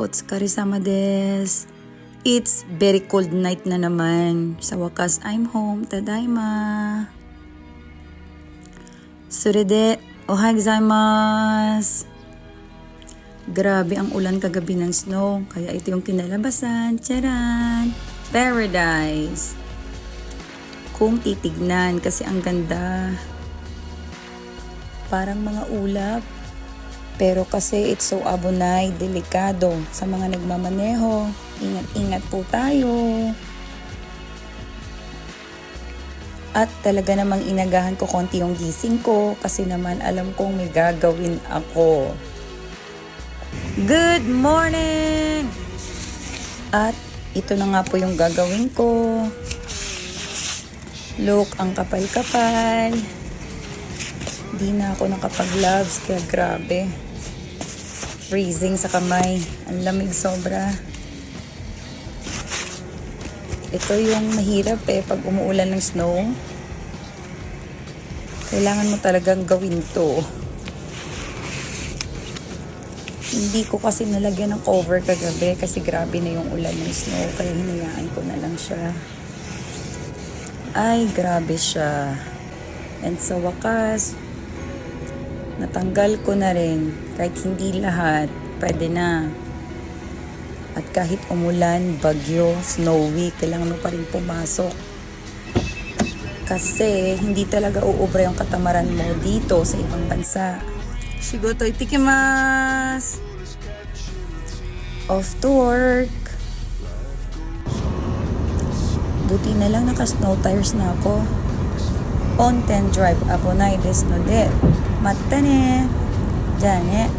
Otsukaresama des. It's very cold night na naman. Sa wakas, I'm home. Tadaima. Surede, ohai gozaimasu. Grabe ang ulan kagabi ng snow. Kaya ito yung kinalabasan. Charan! Paradise! Kung titignan kasi ang ganda. Parang mga ulap. Pero kasi it's so abonay, delikado sa mga nagmamaneho. Ingat-ingat po tayo. At talaga namang inagahan ko konti yung gising ko kasi naman alam kong may gagawin ako. Good morning! At ito na nga po yung gagawin ko. Look, ang kapal-kapal. Di na ako nakapag-gloves kaya grabe. Freezing sa kamay. Ang lamig sobra. Ito yung mahirap eh pag umuulan ng snow. Kailangan mo talagang gawin to. Hindi ko kasi nalagyan ng cover kagabi kasi grabe na yung ulan ng snow kaya hinayaan ko na lang siya. Ay, grabe siya. And sa wakas, natanggal ko na rin. Kahit hindi lahat, pwede na. At kahit umulan, bagyo, snowy, kailangan mo pa rin pumasok. Kasi hindi talaga uubra yung katamaran mo dito sa ibang bansa. Shigoto itikimasu! Off to work. Buti na lang naka-snow tires na ako. オンドライブ危ないですのでまたね。じゃあね。